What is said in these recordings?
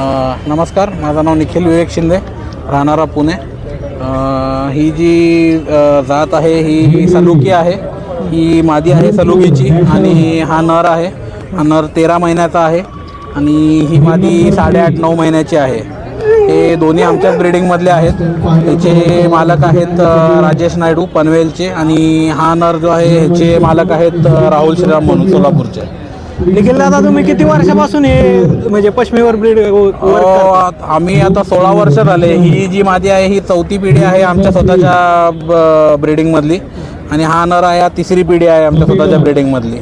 नमस्कार माझं नाव निखिल विवेक शिंदे राहणारा पुणे. ही जी जात आहे ही सलुकी आहे ही मादी आहे सलुकीची आणि हा नर आहे. हा नर तेरा महिन्याचा आहे आणि ही मादी साडेआठ नऊ महिन्याची आहे. हे दोन्ही आमच्याच ब्रिडिंगमधले आहेत. ह्याचे मालक आहेत राजेश नायडू पनवेलचे आणि हा नर जो आहे ह्याचे मालक आहेत राहुल श्रीराम म्हणून सोलापूरचे. निखिल दादा तुम्ही किती वर्षापासून हे म्हणजे पश्चिमेवर ब्रीड अ, आम्ही आता सोळा वर्ष झाले. ही जी मादी आहे ही चौथी पिढी आहे आमच्या स्वतःच्या ब्रिडिंग मधली. आणि हा नर आहे हा तिसरी पिढी आहे आमच्या स्वतःच्या ब्रिडिंग मधली.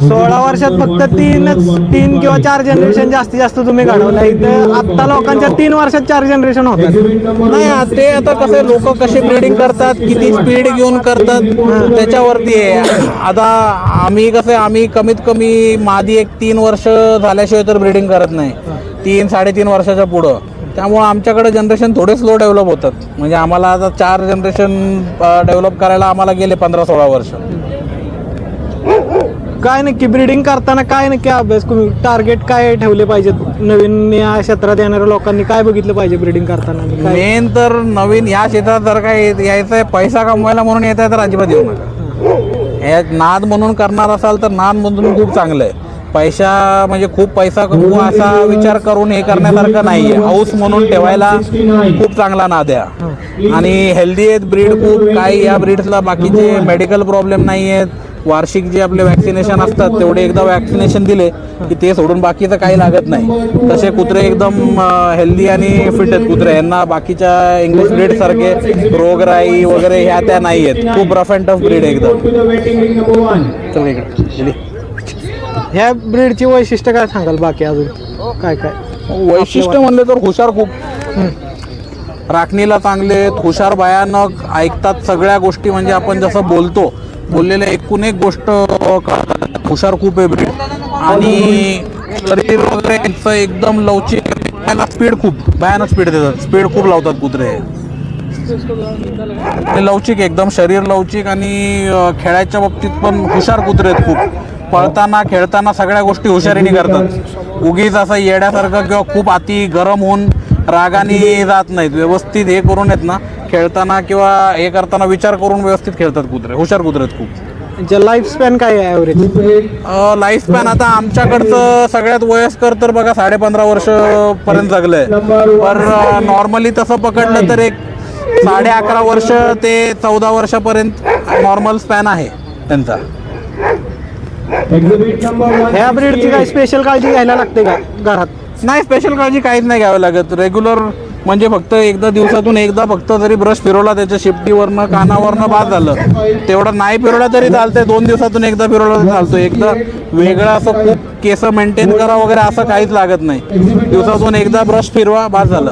सोळा वर्षात फक्त तीनच तीन किंवा चार जनरेशन जास्तीत जास्त तुम्ही घडवलं. इथं आत्ता लोकांच्या तीन वर्षात चार जनरेशन होतात. नाही ते आता कसं लोक कसे ब्रीडिंग करतात किती स्पीड घेऊन करतात त्याच्यावरती आहे. आता आम्ही कसं आम्ही कमीत कमी मादी एक तीन वर्ष झाल्याशिवाय तर ब्रीडिंग करत नाही. तीन साडेतीन वर्षाच्या पुढं. त्यामुळं आमच्याकडे जनरेशन थोडे स्लो डेव्हलप होतात. म्हणजे आम्हाला आता चार जनरेशन डेव्हलप करायला आम्हाला गेले पंधरा सोळा वर्ष. काय नक्की ब्रीडिंग करताना काय नक्की अभ्यास तुम्ही टार्गेट काय ठेवले पाहिजेत? नवीन या क्षेत्रात येणाऱ्या लोकांनी काय बघितलं पाहिजे ब्रीडिंग करताना? काय? मेन तर नवीन या क्षेत्रात जर काय यायचं आहे पैसा कमवायला म्हणून येत आहे तर अजिबात येऊ नका. नाद म्हणून करणार असाल तर नाद म्हणून खूप चांगलं आहे. पैसा म्हणजे खूप पैसा कमवू असा विचार करून हे करण्यासारखं नाही आहे हाऊस म्हणून ठेवायला खूप चांगला नाद आहे. आणि हेल्दी आहेत ब्रीड खूप. काही या ब्रीड्सला बाकीचे मेडिकल प्रॉब्लेम नाही आहेत वार्षिक जे आपले वॅक्सिनेशन असतात तेवढे एकदा वॅक्सिनेशन दिले की ते सोडून बाकीचं काही लागत नाही. तसे कुत्रे एकदम हेल्दी आणि फिट आहेत कुत्रे. यांना बाकीच्या इंग्लिश ब्रीड सारखे रोगराई वगैरे ह्या त्या नाही आहेत. खूप रफ अँड टफ ब्रीड एकदम. ह्या ब्रीडची वैशिष्ट्य काय सांगाल बाकी अजून? काय काय? वैशिष्ट्य म्हणले तर हुशार खूप. राखणीला चांगले आहेत, हुशार भयानक ऐकतात सगळ्या गोष्टी. म्हणजे आपण जसं बोलतो बोललेल्या एकूण एक गोष्ट हुशार खूप आहे ब्रीड. आणि शरीर वगैरे यांचं एकदम लवचिक त्याला स्पीड खूप भयानक स्पीड देतात. स्पीड खूप लावतात कुत्रे. ते लवचिक एकदम शरीर लवचिक आणि खेळायच्या बाबतीत पण हुशार कुत्रे आहेत खूप. पळताना खेळताना सगळ्या गोष्टी हुशारीने करतात. उगीच असं येड्यासारखं किंवा खूप अति गरम होऊन रागाने जात नाहीत. व्यवस्थित हे करून येत ना खेळताना किंवा हे करताना विचार करून व्यवस्थित खेळतात कुत्रे. हुशार कुत्रे आहेत खूप. लाईफ स्पॅन काय आहे ॲव्हरेज लाईफ स्पॅन आता आमच्याकडचं सगळ्यात वयस्कर तर बघा साडे पंधरा वर्ष पर्यंत जगलंय. पर नॉर्मली तसं पकडलं तर एक साडे अकरा वर्ष ते चौदा वर्षापर्यंत नॉर्मल स्पॅन आहे त्यांचा. ह्या ब्रीडची काय स्पेशल काळजी घ्यायला लागते का घरात? नाही स्पेशल काळजी काहीच नाही घ्यावी लागत. रेग्युलर म्हणजे फक्त एकदा दिवसातून एकदा फक्त जरी ब्रश फिरवला त्याच्या शेपटीवरनं कानावरनं बाद झालं तेवढं नाही फिरवला तरी चालतंय. दोन दिवसातून एकदा फिरवला तरी चालतो एकदा वेगळं असं खूप केस मेंटेन करा वगैरे असं काहीच लागत नाही. दिवसातून एकदा ब्रश फिरवा बाद झालं.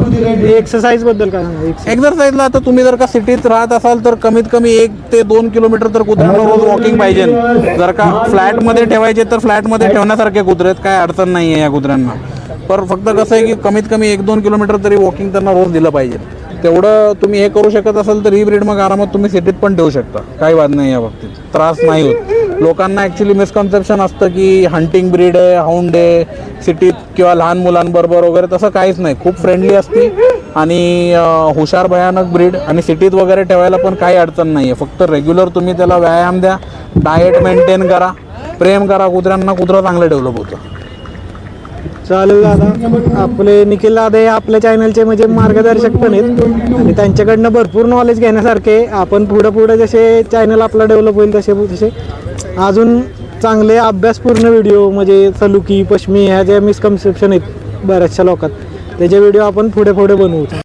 एक्सरसाइजबद्दल काय सांगा एक्स- एक्झरसाईजला आता तुम्ही जर का सिटीत राहत असाल तर कमीत कमी एक ते दोन किलोमीटर तर कुत्र्यांना रोज वॉकिंग पाहिजे. जर का फ्लॅटमध्ये ठेवायचे तर फ्लॅटमध्ये ठेवण्यासारखे कुत्रे आहेत. काय अडचण नाही आहे या कुत्र्यांना. पर फक्त कसं आहे की कमीत कमी एक दोन किलोमीटर तरी वॉकिंग त्यांना रोज दिलं पाहिजे. तेवढं तुम्ही हे करू शकत असाल तर ही ब्रीड मग आरामात तुम्ही सिटीत पण ठेवू शकता. काही वाद नाही या बाबतीत. त्रास नाही होत. लोकांना ॲक्च्युली मिसकन्सेप्शन असतं की हंटिंग ब्रीड आहे हाऊंड आहे सिटीत किंवा लहान मुलांबरोबर वगैरे तसं काहीच नाही. खूप फ्रेंडली असते आणि हुशार भयानक ब्रीड आणि सिटीत वगैरे ठेवायला पण काही अडचण नाही आहे फक्त रेग्युलर तुम्ही त्याला व्यायाम द्या डाएट मेंटेन करा प्रेम करा कुत्र्यांना कुत्रं चांगलं डेव्हलप होतं. चालेल दादा आपले निखिल दादा हे आपल्या चॅनलचे म्हणजे मार्गदर्शक पण आहेत. आणि त्यांच्याकडनं भरपूर नॉलेज घेण्यासारखे आपण पुढं पुढं जसे चॅनल आपला डेव्हलप होईल तसे तसे. अजून चांगले अभ्यासपूर्ण व्हिडिओ म्हणजे सलुकी पश्मी ह्या ज्या मिसकन्सेप्शन आहेत बऱ्याचशा लोकात त्याचे व्हिडिओ आपण पुढे पुढे बनवू.